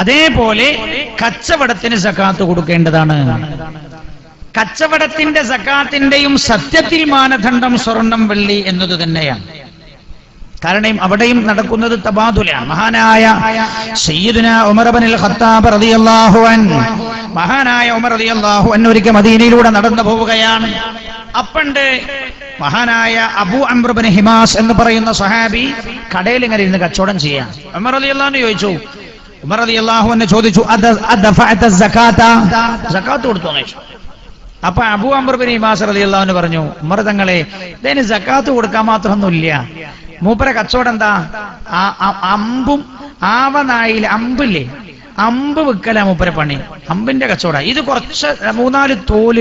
അതേപോലെ കച്ചവടത്തിന് സക്കാത്ത് കൊടുക്കേണ്ടതാണ്. കച്ചവടത്തിന്റെ സക്കാത്തിന്റെയും സത്യത്തിൽ മാനദണ്ഡം സ്വർണം വെള്ളി എന്നത് തന്നെയാണ്. കാരണം അവിടെയും നടക്കുന്നത് തബാതുലാണ് മഹാനായ സയ്യിദുന ഉമർ ഇബ്നുൽ ഖത്താബ് റളിയല്ലാഹു അൻ. മഹാനായ ഉമർ റളിയല്ലാഹു അൻ ഒരിക്കൽ മദീനയിലൂടെ നടന്നു പോവുകയാണ്. അപ്പണ്ട് മഹാനായ അബു അംബ്രബിൻ ഹിമാസ് എന്ന് പറയുന്ന സഹാബി കടയിൽ ഇങ്ങനെ ഇരുന്ന് കച്ചവടം ചെയ്യാം ഉമർ റളിയല്ലാഹു ചോദിച്ചു ഉമർ ചോദിച്ചു "അദ- അദഫഅത സകാത്ത് കൊടുത്തു എന്ന് ചോദിച്ചു അപ്പൊ അബു അംബർബിൻ അലി പറഞ്ഞു ഉമർ തങ്ങളെ ഇതിന് ജക്കാത്ത് കൊടുക്കാൻ മാത്രമൊന്നുമില്ല. മൂപ്പര കച്ചവടം എന്താ? അമ്പും ആവനായിൽ അമ്പില്ലേ? അമ്പ് വിൽക്കല മൂപ്പര പണി. അമ്പിന്റെ കച്ചവടം. ഇത് കുറച്ച് മൂന്നാൽ തോൽ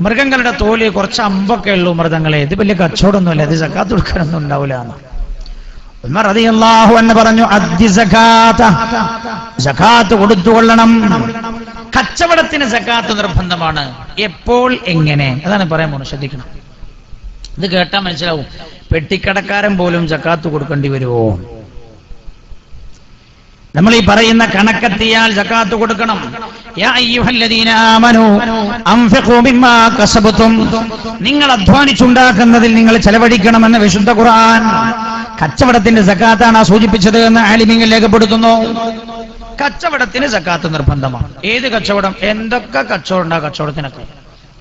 മൃഗങ്ങളുടെ തോൽ കുറച്ച് അമ്പൊക്കെ ഉള്ളൂ മൃഗങ്ങളെ ഇത് വലിയ കച്ചവടമൊന്നുമില്ല. ഇത് ജക്കാത്ത് കൊടുക്കാനൊന്നും ഉണ്ടാവില്ല ഉമർ പറഞ്ഞു അദ്ദി സകാത സകാത്ത് കൊടുത്തുകൊള്ളണം. കച്ചവടത്തിന് സക്കാത്ത് നിർബന്ധമാണ്. എപ്പോൾ എങ്ങനെ? അതാണ് പറയാൻ പോണത് ശ്രദ്ധിക്കണം. ഇത് കേട്ടാൽ മനസ്സിലാവും. പെട്ടിക്കടക്കാരൻ പോലും സക്കാത്ത് കൊടുക്കേണ്ടി വരുമോ? നമ്മൾ ഈ പറയുന്ന കണക്കെത്തിയാൽ ജക്കാത്ത് കൊടുക്കണം. നിങ്ങൾ അധ്വാനിച്ചുണ്ടാക്കുന്നതിൽ നിങ്ങൾ ചെലവഴിക്കണമെന്ന് വിശുദ്ധ ഖുർആൻ കച്ചവടത്തിന്റെ സക്കാത്താണ് ആ സൂചിപ്പിച്ചത് എന്ന് ആലിമിങ്ങൾ രേഖപ്പെടുത്തുന്നു. കച്ചവടത്തിന് സക്കാത്ത് നിർബന്ധമാണ്. ഏത് കച്ചവടം? എന്തൊക്കെ കച്ചവടം ഉണ്ടാ കച്ചവടത്തിനൊക്കെ?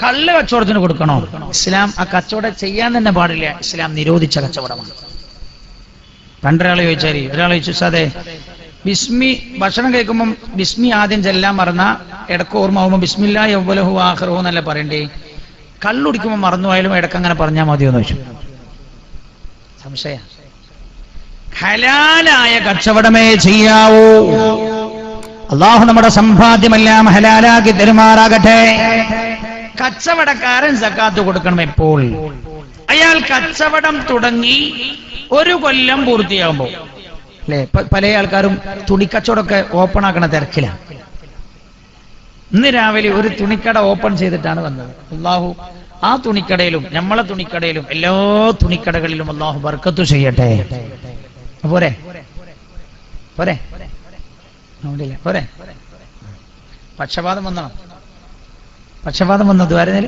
കല്ല് കച്ചവടത്തിന് കൊടുക്കണോ? ഇസ്ലാം ആ കച്ചവടം ചെയ്യാൻ തന്നെ പാടില്ല. ഇസ്ലാം നിരോധിച്ച കച്ചവടമാണ്. പണ്ടൊരാളെ ചോദിച്ചാൽ ഒരാളെ ചോദിച്ചു അതെ ബിസ്മി ഭക്ഷണം കഴിക്കുമ്പം ബിസ്മി ആദ്യം ചെല്ലാൻ മറന്ന ഇടയ്ക്ക് ഓർമ്മ ആവുമ്പോൾ ബിസ്മില്ലാ യൗവലഹു ആഹ്റഹു എന്നല്ല പറയണ്ടേ? കള്ളുടിക്കുമ്പോൾ മറന്നുപോയാലും ഇടയ്ക്ക് അങ്ങനെ പറഞ്ഞാൽ മതിയോ എന്ന് ചോദിച്ചു. സംശയ. ഹലാലായ കച്ചവടമേ ചെയ്യാവൂ. അള്ളാഹു നമ്മുടെ സമ്പാദ്യമെല്ലാം ഹലാലാക്കി തെരുമാറാകട്ടെ. കച്ചവടക്കാരൻ സക്കാത്ത് കൊടുക്കണം എപ്പോൾ? അയാൾ കച്ചവടം തുടങ്ങി ഒരു കൊല്ലം പൂർത്തിയാകുമ്പോൾ അല്ലെ? പല ആൾക്കാരും തുണിക്കച്ചവടമൊക്കെ ഓപ്പൺ ആക്കണ തിരക്കിലാണ് ഇന്ന് രാവിലെ ഒരു തുണിക്കട ഓപ്പൺ ചെയ്തിട്ടാണ് വന്നത്. അള്ളാഹു ആ തുണിക്കടയിലും നമ്മളെ തുണിക്കടയിലും എല്ലാ തുണിക്കടകളിലും അള്ളാഹു ബർക്കത്തു ചെയ്യട്ടെ. പോരെ. പോരെ. നോടില്ല പോരെ. പക്ഷപാതം വന്നോ? പക്ഷപാതം വന്നത് ദ്വാരനിൽ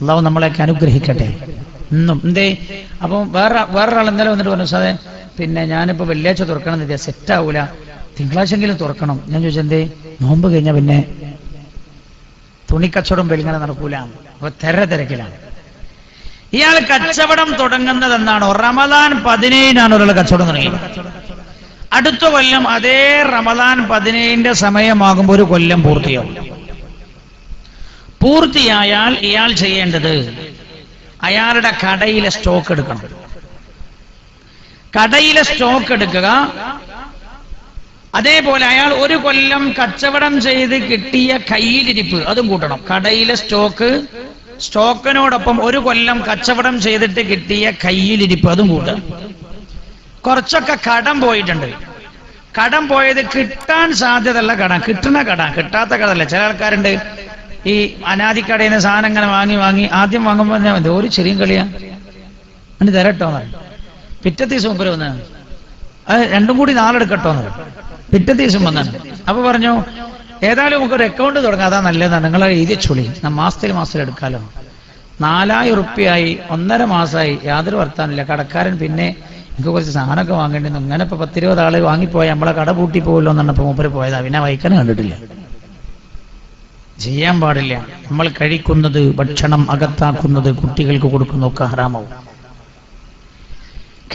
അള്ളാഹു നമ്മളെയൊക്കെ അനുഗ്രഹിക്കട്ടെ. ഇന്നും. എന്തേ? അപ്പം വേറെ വേറൊരാൾ ഇന്നലെ വന്നിട്ട് പറഞ്ഞു സാറേ പിന്നെ ഞാനിപ്പോ വെള്ളിയാഴ്ച തുറക്കണം സെറ്റ് ആവൂല. തിങ്കളാഴ്ചയെങ്കിലും തുറക്കണം. ഞാൻ ചോദിച്ചു എന്തേ? നോമ്പ് കഴിഞ്ഞാൽ പിന്നെ? തുണിക്കച്ചവടം വെളിങ്ങനെ നടക്കൂല. അപ്പൊ തെര തിരക്കിലാണ് ഇയാൾ കച്ചവടം തുടങ്ങുന്നത് എന്നാണ് റമദാൻ പതിനേഴിനാണ് ഒരാൾ കച്ചവടം തുടങ്ങിയത്. അടുത്ത കൊല്ലം അതേ റമദാൻ പതിനേഴിന്റെ സമയമാകുമ്പോൾ ഒരു കൊല്ലം പൂർത്തിയാവും. പൂർത്തിയായാൽ ഇയാൾ ചെയ്യേണ്ടത് അയാളുടെ കടയിലെ സ്റ്റോക്ക് എടുക്കണം. കടയിലെ സ്റ്റോക്ക് എടുക്കുക. അതേപോലെ അയാൾ ഒരു കൊല്ലം കച്ചവടം ചെയ്ത് കിട്ടിയ കയ്യിലിരിപ്പ് അതും കൂട്ടണം. കടയിലെ സ്റ്റോക്ക് സ്റ്റോക്കിനോടൊപ്പം ഒരു കൊല്ലം കച്ചവടം ചെയ്തിട്ട് കിട്ടിയ കയ്യിലിരിപ്പ് അതും കൂട്ടുക കുറച്ചൊക്കെ കടം പോയിട്ടുണ്ട്. കടം പോയത് കിട്ടാൻ സാധ്യതയുള്ള കടം കിട്ടുന്ന കടം കിട്ടാത്ത കടമല്ല ചില ആൾക്കാരുണ്ട് ഈ അനാദിക്കടയിൽ നിന്ന് സാധനം ഇങ്ങനെ വാങ്ങി വാങ്ങി ആദ്യം വാങ്ങുമ്പോൾ ഞാൻ മതി ഒരു ചെറിയ കളിയാ. അതിന് തരട്ടോ പിറ്റത്തെ ദിവസം മുമ്പ് വന്നാണ് അത് രണ്ടും കൂടി നാളെടുക്കട്ടോ എന്ന് പിറ്റത്തെ ദിവസം വന്നാണ് അപ്പൊ പറഞ്ഞു ഏതായാലും നമുക്ക് ഒരു അക്കൗണ്ട് തുടങ്ങാം. അതാ നല്ലതാണ് നിങ്ങൾ എഴുതി ചൊളി. മാസത്തിൽ മാസത്തിൽ എടുക്കാലോ. നാലായിരം ഉറുപ്പ്യായി. ഒന്നര മാസമായി യാതൊരു വർത്താനില്ല കടക്കാരൻ പിന്നെ എനിക്ക് കുറച്ച് സാധനമൊക്കെ വാങ്ങേണ്ടി. ഇങ്ങനെ ഇപ്പൊ പത്തിരുപത് ആൾ വാങ്ങിപ്പോയാൽ നമ്മളെ കട പൂട്ടി പോകുമല്ലോ എന്നാണ് ഇപ്പൊ മൂപ്പര് പോയതാ. പിന്നെ വൈക്കനെ കണ്ടിട്ടില്ല. ചെയ്യാൻ പാടില്ല. നമ്മൾ കഴിക്കുന്നത് ഭക്ഷണം അകത്താക്കുന്നത് കുട്ടികൾക്ക് കൊടുക്കുന്ന ഒക്കെ ഹറാമാവും.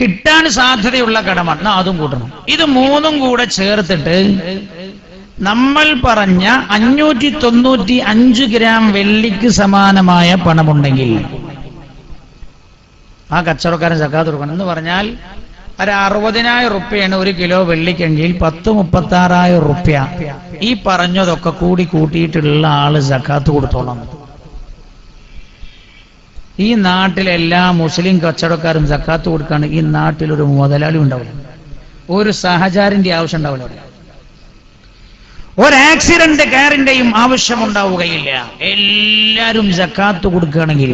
കിട്ടാൻ സാധ്യതയുള്ള കടമാണ് അതും കൂട്ടണം. ഇത് മൂന്നും കൂടെ ചേർത്തിട്ട് നമ്മൾ പറഞ്ഞ അഞ്ഞൂറ്റി തൊണ്ണൂറ്റി അഞ്ച് ഗ്രാം വെള്ളിക്ക് സമാനമായ പണമുണ്ടെങ്കിൽ ആ കച്ചവടക്കാരൻ സക്കാത്ത് കൊടുക്കണം. എന്ന് പറഞ്ഞാൽ ഒരു അറുപതിനായിരം റുപ്യാണ് ഒരു കിലോ വെള്ളിക്കെങ്കിൽ പത്ത് മുപ്പത്തി ആറായിരം റുപ്യ. ഈ പറഞ്ഞതൊക്കെ കൂടി കൂട്ടിയിട്ടുള്ള ആൾ സക്കാത്ത് കൊടുത്തോളാം. ഈ നാട്ടിലെ എല്ലാ മുസ്ലിം കച്ചവടക്കാരും സക്കാത്ത് കൊടുക്കാണ്. ഈ നാട്ടിൽ ഒരു മുതലാളി ഉണ്ടാവില്ല ഒരു സഹചാരിന്റെ ആവശ്യം ഉണ്ടാവില്ല. അവിടെ. ഒരു ആക്സിഡന്റ് കാറിന്റെയും ആവശ്യമുണ്ടാവുകയില്ല. എല്ലാരും സക്കാത്ത് കൊടുക്കുകയാണെങ്കിൽ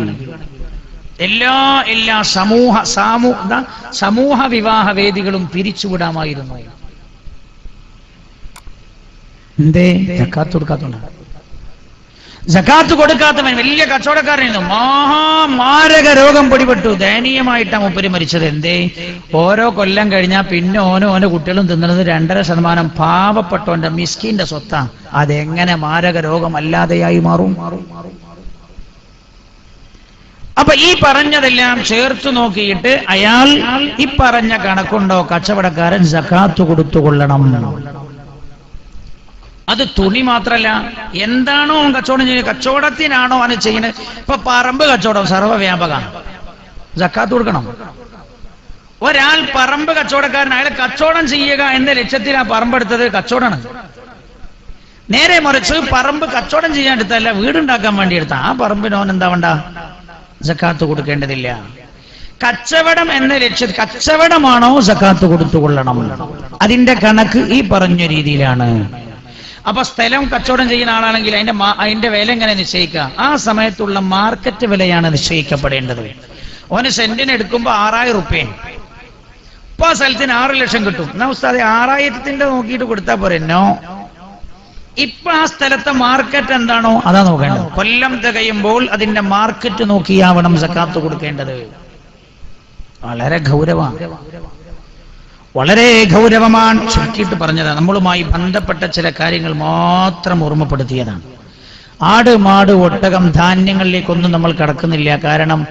എല്ലാ എല്ലാ സമൂഹ സാമൂ സമൂഹ വിവാഹ വേദികളും പിരിച്ചുവിടാമായിരുന്നു. എന്തേ? ജക്കാത്ത് കൊടുക്കാത്തോണ്ടാണ് ജക്കാത്ത് കൊടുക്കാത്തവൻ വലിയ കച്ചവടക്കാരനായിരുന്നു. മഹാമാരക രോഗം പിടിപെട്ടു. ദയനീയമായിട്ടാണ് മുപ്പര് മരിച്ചത്. എന്തേ? ഓരോ കൊല്ലം കഴിഞ്ഞാൽ പിന്നെ ഓനോ ഓനോ കുട്ടികളും തിന്നുന്നത് രണ്ടര ശതമാനം പാവപ്പെട്ടവന്റെ മിസ്കിന്റെ സ്വത്താ. അതെങ്ങനെ മാരക രോഗമല്ലാതെയായി മാറും? അപ്പൊ ഈ പറഞ്ഞതെല്ലാം ചേർത്ത് നോക്കിയിട്ട് അയാൾ ഈ പറഞ്ഞ കണക്കുണ്ടോ? കച്ചവടക്കാരൻ ജക്കാത്ത് കൊടുത്തുകൊള്ളണം. അത് തുണി മാത്രല്ല. എന്താണോ കച്ചവടം ചെയ്യുന്നത്? കച്ചവടത്തിനാണോ അവന് ചെയ്യുന്നത്? ഇപ്പൊ പറമ്പ് കച്ചവടം സർവവ്യാപകമാണ് ജക്കാത്ത് കൊടുക്കണം. ഒരാൾ പറമ്പ് കച്ചവടക്കാരൻ അയാൾ കച്ചവടം ചെയ്യുക എന്ന ലക്ഷ്യത്തിൽ ആ പറമ്പെടുത്തത് കച്ചവടമാണ്. നേരെ മറിച്ച് പറമ്പ് കച്ചവടം ചെയ്യാൻ എടുത്തല്ല വീടുണ്ടാക്കാൻ വേണ്ടി എടുത്ത ആ പറമ്പിന് അവൻ എന്താ വേണ്ട? ജക്കാത്ത് കൊടുക്കേണ്ടതില്ല. കച്ചവടം എന്ന ലക്ഷ്യ കച്ചവടമാണോ ജക്കാത്ത് കൊടുത്തുകൊള്ളണം? അതിന്റെ കണക്ക് ഈ പറഞ്ഞ രീതിയിലാണ്. അപ്പൊ സ്ഥലം കച്ചവടം ചെയ്യുന്ന ആളാണെങ്കിൽ അതിന്റെ അതിന്റെ വില എങ്ങനെ നിശ്ചയിക്കുക? ആ സമയത്തുള്ള മാർക്കറ്റ് വിലയാണ് നിശ്ചയിക്കപ്പെടേണ്ടത്. ഓന് സെന്റിന് എടുക്കുമ്പോ ആറായിരം റുപ്യ. ഇപ്പൊ ആ സ്ഥലത്തിന് ആറ് ലക്ഷം കിട്ടും. എന്നാ ഉസ്താദെ ആറായിരത്തിന്റെ നോക്കിയിട്ട് കൊടുത്താൽ പോരെ? നോ ഇപ്പൊ ആ സ്ഥലത്തെ മാർക്കറ്റ് എന്താണോ അതാ നോക്കേണ്ടത്. കൊല്ലം തികയുമ്പോൾ അതിന്റെ മാർക്കറ്റ് നോക്കിയാവണം സക്കാത്ത് കൊടുക്കേണ്ടത്. വളരെ ഗൗരവമാണ് വളരെ ഗൗരവമാണ്. ചുരുക്കിയിട്ട് പറഞ്ഞതാണ് നമ്മളുമായി ബന്ധപ്പെട്ട ചില കാര്യങ്ങൾ മാത്രം ഓർമ്മപ്പെടുത്തിയതാണ്. ആട് മാട് ഒട്ടകം ധാന്യങ്ങളിലേക്കൊന്നും നമ്മൾ കടക്കുന്നില്ല. കാരണം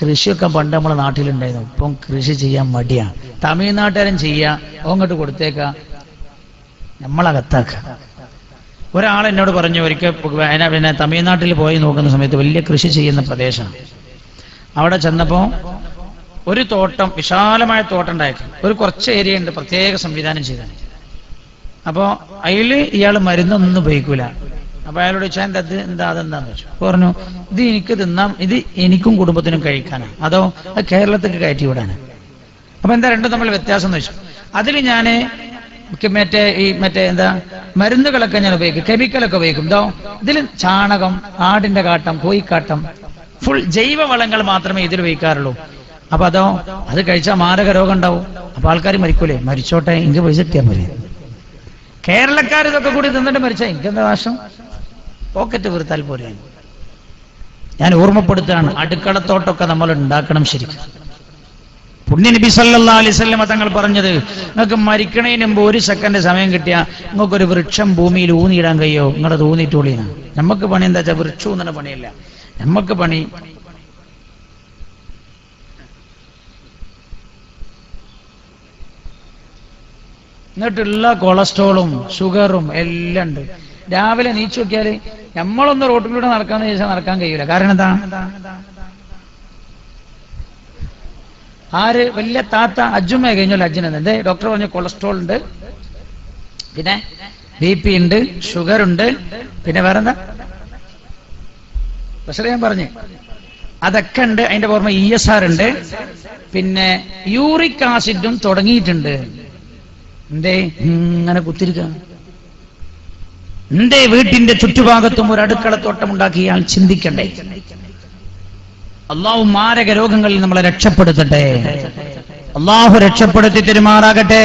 കൃഷിയൊക്കെ പണ്ട് നമ്മളെ നാട്ടിലുണ്ടായിരുന്നു. ഇപ്പം കൃഷി ചെയ്യാൻ മടിയാണ് തമിഴ്നാട്ടുകാരൻ ചെയ്യുക അങ്ങോട്ട് കൊടുത്തേക്ക. നമ്മളകത്താക്ക. ഒരാൾ എന്നോട് പറഞ്ഞു ഒരിക്കൽ പിന്നെ തമിഴ്നാട്ടിൽ പോയി നോക്കുന്ന സമയത്ത് വലിയ കൃഷി ചെയ്യുന്ന പ്രദേശമാണ്. അവിടെ ചെന്നപ്പോ ഒരു തോട്ടം വിശാലമായ തോട്ടം ഉണ്ടായിരുന്നു ഒരു കുറച്ച് ഏരിയ ഉണ്ട് പ്രത്യേക സംവിധാനം ചെയ്താൽ. അപ്പോ അയിൽ ഇയാൾ മരുന്നൊന്നും ഉപയോഗിക്കൂല. അപ്പൊ അയാളോട് ചോദിച്ചാൽ എന്താ എന്താ അതെന്താന്ന് വെച്ചു പറഞ്ഞു ഇത് എനിക്ക് തിന്നാം ഇത് എനിക്കും കുടുംബത്തിനും കഴിക്കാനാണ് അതോ അത് കേരളത്തിലേക്ക് കയറ്റി വിടാനാണ് അപ്പൊ എന്താ രണ്ടും തമ്മിൽ വ്യത്യാസം എന്ന് വെച്ചു അതിൽ ഞാൻ മറ്റേ ഈ മറ്റേ എന്താ മരുന്നുകളൊക്കെ ഞാൻ ഉപയോഗിക്കും കെമിക്കലൊക്കെ ഉപയോഗിക്കും. ഇതോ ഇതിൽ ചാണകം ആടിന്റെ കാട്ടം കോയിക്കാട്ടം ഫുൾ ജൈവ വളങ്ങൾ മാത്രമേ ഇതിൽ ഉപയോഗിക്കാറുള്ളൂ. അപ്പൊ അതോ അത് കഴിച്ചാൽ മാരക രോഗം ഉണ്ടാവും അപ്പൊ ആൾക്കാർ മരിക്കൂലേ? മരിച്ചോട്ടെ എനിക്ക് പൈസ കിട്ടിയാൽ മതി. കേരളക്കാർ ഇതൊക്കെ കൂടി തിന്നിട്ട് മരിച്ചാൽ എനിക്കെന്താ വാശം പോക്കറ്റ് വീർത്താൽ പോരെ. ഞാൻ ഓർമ്മപ്പെടുത്തുകയാണ് അടുക്കളത്തോട്ടൊക്കെ നമ്മൾ ഉണ്ടാക്കണം ശരിക്കും. പുണ്യ നബി സല്ലാ അലൈഹി വസല്ലം തങ്ങൾ പറഞ്ഞത് നിങ്ങൾക്ക് മരിക്കണതിന് മുമ്പ് ഒരു സെക്കൻഡ് സമയം കിട്ടിയാ നിങ്ങൾക്കൊരു വൃക്ഷം ഭൂമിയിൽ ഊന്നിയിടാൻ കഴിയോ? നിങ്ങളത് ഊന്നിട്ടുള്ളിയാണ് നമുക്ക് പണി എന്താ വെച്ചാൽ വൃക്ഷം ഊന്നണ പണിയല്ല. നമുക്ക് പണി എന്നിട്ടുള്ള കൊളസ്ട്രോളും ഷുഗറും എല്ലാം ഉണ്ട്. രാവിലെ നീച്ചു നോക്കിയാൽ നമ്മളൊന്ന് റോട്ടിലൂടെ നടക്കാന്ന് ചോദിച്ചാൽ നടക്കാൻ കഴിയൂല. കാരണം എന്താ? ആര് വലിയ താത്ത അജ്ജുമ കഴിഞ്ഞല്ലോ അജ്ജനെന്ന് എന്തേ ഡോക്ടർ പറഞ്ഞു കൊളസ്ട്രോൾ ഉണ്ട്. പിന്നെ ബി പി ഉണ്ട് ഷുഗർ ഉണ്ട്. പിന്നെ വേറെന്താ? പ്രഷർ ഞാൻ പറഞ്ഞു. അതൊക്കെ ഉണ്ട്. അതിന്റെ പുറമെ ഇ എസ് ആർ ഉണ്ട്. പിന്നെ യൂറിക് ആസിഡും തുടങ്ങിയിട്ടുണ്ട്. എന്തേ? ഇങ്ങനെ കുത്തിരിക്കുക എന്തേ വീട്ടിന്റെ ചുറ്റുഭാഗത്തും ഒരു അടുക്കള അടുക്കളത്തോട്ടം ഉണ്ടാക്കിയാൽ ചിന്തിക്കണ്ടേ? അള്ളാഹു മാരക രോഗങ്ങളിൽ നമ്മളെ രക്ഷപ്പെടുത്തട്ടെ. അള്ളാഹു രക്ഷപ്പെടുത്തി തെരുമാറാകട്ടെ.